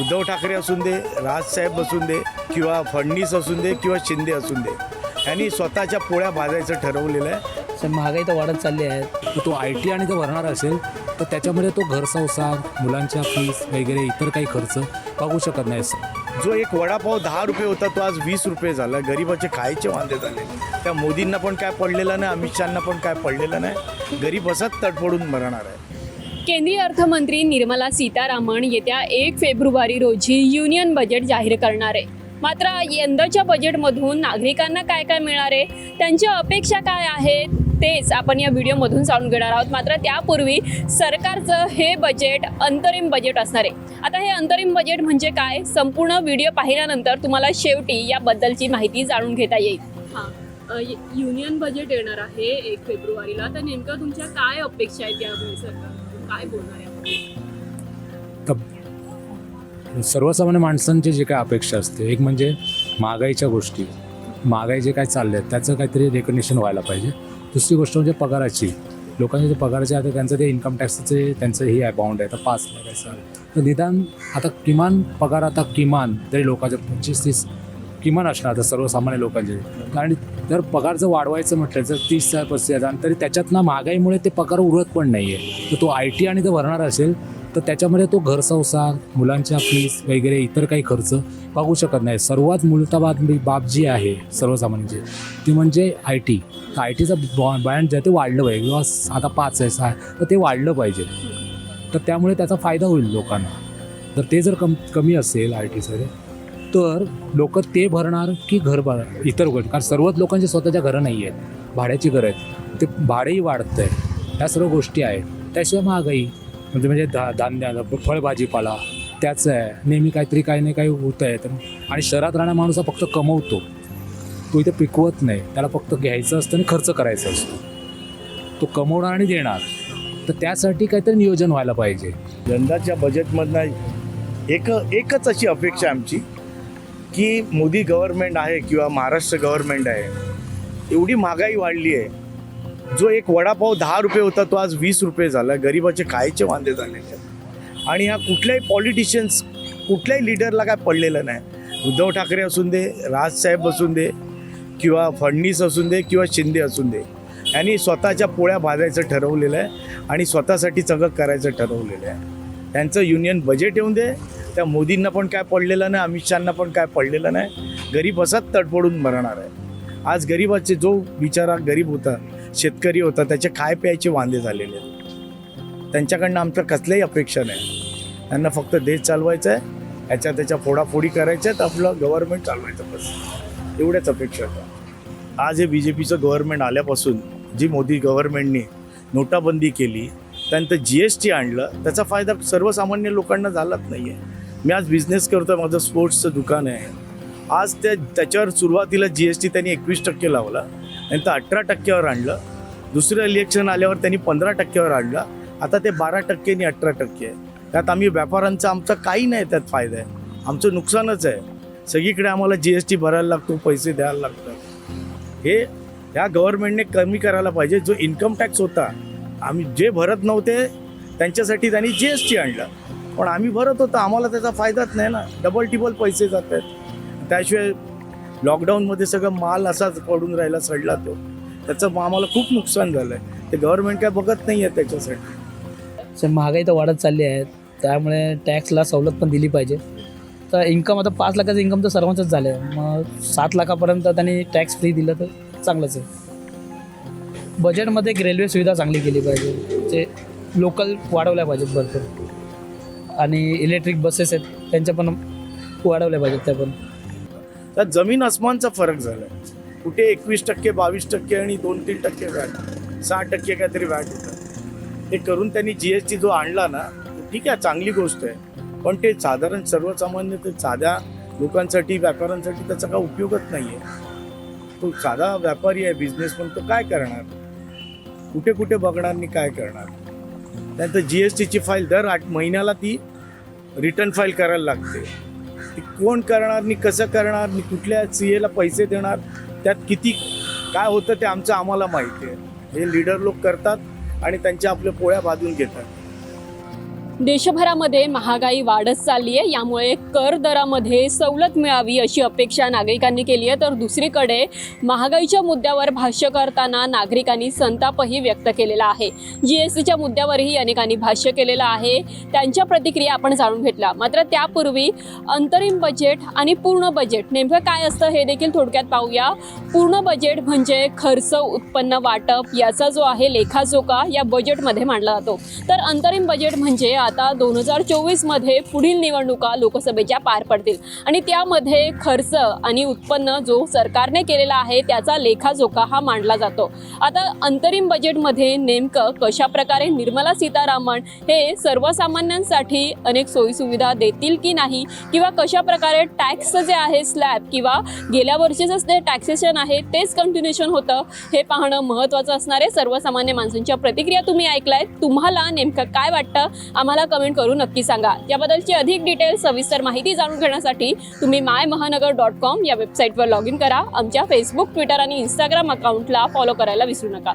उद्धव ठाकरे असून दे राजसाहेब असून दे किंवा फडणीस असून दे किंवा शिंदे असून दे यांनी स्वतःच्या पोळ्या भाजायचं ठरवलेलं आहे. सर महागाई तर वाढत चालली आहे. तर तो आय टी आणि तो भरणार असेल तर त्याच्यामध्ये तो घर संसार मुलांच्या फीस वगैरे इतर काही खर्च बघू शकत नाही जो एक वडापाव दहा रुपये होता तो आज वीस रुपये झाला. गरिबाचे खायचे वांदे झाले. त्या मोदींना पण काय पडलेलं नाही अमित शहाना पण काय पडलेलं नाही. गरीब असंच तडफडून मरणार आहे. केंद्रीय अर्थमंत्री निर्मला सीतारामन येत्या एक फेब्रुवारी रोजी युनियन बजेट जाहीर करणार आहे. मात्र यंदाच्या बजेटमधून नागरिकांना काय काय मिळणार आहे? त्यांच्या अपेक्षा काय आहेत? तेच आपण या व्हिडिओमधून जाणून घेणार आहोत. मात्र त्यापूर्वी सरकारचं हे बजेट अंतरिम बजेट असणार आहे. आता हे अंतरिम बजेट म्हणजे काय? संपूर्ण व्हिडिओ पाहिल्यानंतर तुम्हाला शेवटी याबद्दलची माहिती जाणून घेता येईल. हां. युनियन बजेट येणार आहे एक फेब्रुवारीला. तर नेमकं तुमच्या काय अपेक्षा आहेत यावेळी सरकार? काय बोलणार तर सर्वसामान्य माणसांची जे काय अपेक्षा असते एक म्हणजे महागाईच्या गोष्टी. महागाई जे काय चालले आहेत त्याचं काहीतरी रेकग्नेशन व्हायला पाहिजे. दुसरी गोष्ट म्हणजे पगाराची. लोकांचे जे पगाराचे आता त्यांचं ते इन्कम टॅक्सचे त्यांचं हे आहे बाउंड आहे. तर पाच लाख आहे सर तर निदान आता किमान पगार आता किमान तरी लोकांचे पंचवीस तीस किमान असणार आता सर्वसामान्य लोकांचे. कारण जर पगार जर वाढवायचं म्हटलं जर तीस हजार पस्तीस हजार तरी त्याच्यातनं महागाईमुळे ते पगार उरत पण नाही आहे तर तो आय टी आणि जर भरणार असेल तर त्याच्यामध्ये तो घर संसार मुलांच्या फीस वगैरे इतर काही खर्च बघू शकत नाही. सर्वात मूलताबाद बाब जी आहे सर्वसामान्यांची ती म्हणजे आय टी. तर आय टीचं बँड जे आहे ते वाढलं पाहिजे किंवा आता पाच आहे सहा तर ते वाढलं पाहिजे. तर त्यामुळे त्याचा फायदा होईल लोकांना. तर ते जर कम कमी असेल आय टीचं तर लोक ते भरणार की घर भर इतर गोष्टी. कारण सर्वच लोकांची स्वतःच्या घरं नाही आहेत. भाड्याची घरं आहेत. ते भाडेही वाढतं आहे ह्या सर्व गोष्टी आहेत. त्याशिवाय महागाई म्हणजे म्हणजे धा धान्य फळभाजीपाला त्याचं आहे. नेहमी काहीतरी काही नाही काही होत आहे. तर आणि शहरात राहणारा माणूस हा फक्त कमवतो. तो इथे पिकवत नाही. त्याला फक्त घ्यायचं असतं आणि खर्च करायचा असतो. तो कमवणार आणि देणार. तर त्यासाठी काहीतरी नियोजन व्हायला पाहिजे. यंदाच्या बजेटमधनं एक एकच अशी अपेक्षा आमची. की मोदी गव्हर्नमेंट आहे किंवा महाराष्ट्र गव्हर्नमेंट आहे एवढी महागाई वाढली आहे. जो एक वडापाव दहा रुपये होता तो आज वीस रुपये झाला. गरिबाचे कायचे वांदे झाले. आणि ह्या कुठल्याही पॉलिटिशियन्स कुठल्याही लिडरला काय पडलेलं नाही. उद्धव ठाकरे असून दे राजसाहेब असून दे किंवा फडणीस असून दे किंवा शिंदे असून दे यांनी स्वतःच्या पोळ्या भाजायचं ठरवलेलं आहे आणि स्वतःसाठी सगळं करायचं ठरवलेलं आहे. त्यांचं युनियन बजेट येऊन दे त्या मोदींना पण काय पडलेलं नाही अमित शहाना पण काय पडलेलं नाही. गरीब असाच तडफडून मरणार आहे. आज गरीबाचे जो बिचारा गरीब होता शेतकरी होता त्याचे खाय प्यायचे वांदे झालेले आहेत. त्यांच्याकडनं आमचं कसल्याही अपेक्षा नाही. त्यांना फक्त देश चालवायचा आहे ह्याच्या त्याच्या फोडाफोडी करायच्या आहेत आपलं गव्हर्नमेंट चालवायचं बस. एवढ्याच अपेक्षा होत्या आज हे बी जे पीचं गव्हर्नमेंट आल्यापासून जी मोदी गव्हर्नमेंटने नोटाबंदी केली त्यानंतर जी एस टी आणलं त्याचा फायदा सर्वसामान्य लोकांना झालाच नाही आहे मी आज बिझनेस करतो आहे माझं स्पोर्ट्सचं दुकान आहे. आज त्या त्याच्यावर सुरुवातीला जी एस टी त्यांनी एकवीस टक्के लावला नंतर अठरा टक्क्यावर आणलं. दुसरं इलेक्शन आल्यावर त्यांनी पंधरा टक्क्यावर आणलं. आता ते बारा टक्के आणि अठरा टक्के. आहे त्यात आम्ही व्यापाऱ्यांचा आमचा काही नाही त्यात फायदा आहे. आमचं नुकसानच आहे. सगळीकडे आम्हाला जी एस टी भरायला लागतो पैसे द्यायला लागतात. हे ह्या गव्हर्नमेंटने कमी करायला पाहिजे. जो इन्कम टॅक्स होता आम्ही जे भरत नव्हते त्यांच्यासाठी त्यांनी जी एस टी आणलं. पण आम्ही भरत होतो आम्हाला त्याचा फायदाच नाही ना. डबल टिबल पैसे जात आहेत त्याशिवाय लॉकडाऊनमध्ये सगळं माल असाच पडून राहिला सडला तो. त्याचं मग आम्हाला खूप नुकसान झालं आहे ते गव्हर्नमेंट काय बघत नाही आहे त्याच्यासाठी. सर महागाई तर वाढत चालली आहे. त्यामुळे टॅक्सला सवलत पण दिली पाहिजे. तर इन्कम आता पाच लाखाचं इन्कम तर सर्वांचंच झालं आहे मग सात लाखापर्यंत त्यांनी टॅक्स फ्री दिलं तर चांगलंच आहे. बजेटमध्ये एक रेल्वे सुविधा चांगली केली पाहिजे. जे लोकल वाढवल्या पाहिजेत भरपूर. आणि इलेक्ट्रिक बसेस आहेत त्यांच्या पण वाढवल्या पाहिजेत त्या पण. त्यात जमीन अस्मानचा फरक झाला आहे कुठे एकवीस टक्के बावीस टक्के आणि दोन तीन टक्के व्याट सहा टक्के काहीतरी व्याट होतं. हे करून त्यांनी जी एस टी जो आणला ना ठीक आहे चांगली गोष्ट आहे. पण ते साधारण सर्वसामान्य ते साध्या लोकांसाठी व्यापाऱ्यांसाठी त्याचा काय उपयोगच नाही आहे तो साधा व्यापारी आहे बिझनेस पण तो काय करणार? कुठे कुठे बघणार आणि काय करणार? त्यानंतर जी एस टीची फाईल दर आठ महिन्याला ती रिटर्न फाईल करायला लागते. ती कोण करणार मी कसं करणार मी कुठल्या सी एला पैसे देणार त्यात किती काय होतं ते आमचं आम्हाला माहिती आहे. हे लीडर लोक करतात आणि त्यांच्या आपल्या पोळ्या बांधून घेतात. देशभरामध्ये महागाई वाढत चालली आहे यामुळे कर दरामध्ये सवलत मिळावी अशी अपेक्षा नागरिकांनी केली आहे तर दुसरीकडे महागाईच्या मुद्द्यावर भाष्य करताना नागरिकांनी संतापही व्यक्त केलेला आहे. जी एस टीच्या मुद्द्यावरही अनेकांनी भाष्य केलेलं आहे. त्यांच्या प्रतिक्रिया आपण जाणून घेतल्या. मात्र त्यापूर्वी अंतरिम बजेट आणि पूर्ण बजेट नेमकं काय असतं हे देखील थोडक्यात पाहूया. पूर्ण बजेट म्हणजे खर्च उत्पन्न वाटप याचा जो आहे लेखाजोखा या बजेटमध्ये मांडला जातो. तर अंतरिम बजेट म्हणजे आता दोन हजार चोवीसमध्ये पुढील निवडणुका लोकसभेच्या पार पडतील. आणि त्यामध्ये खर्च आणि उत्पन्न जो सरकारने केलेला आहे त्याचा लेखाजोखा हा मांडला जातो. आता अंतरिम बजेटमध्ये नेमकं कशा प्रकारे निर्मला सीतारामन हे सर्वसामान्यांसाठी अनेक सोयीसुविधा देतील की नाही? किंवा कशा प्रकारे टॅक्स जे आहे स्लॅब किंवा गेल्या वर्षीचंच ते टॅक्सेशन आहे तेच कंटिन्युएशन होतं? हे पाहणं महत्त्वाचं असणार आहे. सर्वसामान्य माणसांच्या प्रतिक्रिया तुम्ही ऐकलाय तुम्हाला नेमकं काय वाटतं? आम्हाला कमेंट करून नक्की सांगा. याबद्दलची अधिक डिटेल्स सविस्तर माहिती जाणून घेण्यासाठी तुम्ही माय महानगर डॉट कॉम या वेबसाईटवर लॉग इन करा. आमच्या फेसबुक ट्विटर आणि इंस्टाग्राम अकाउंटला फॉलो करायला विसरू नका.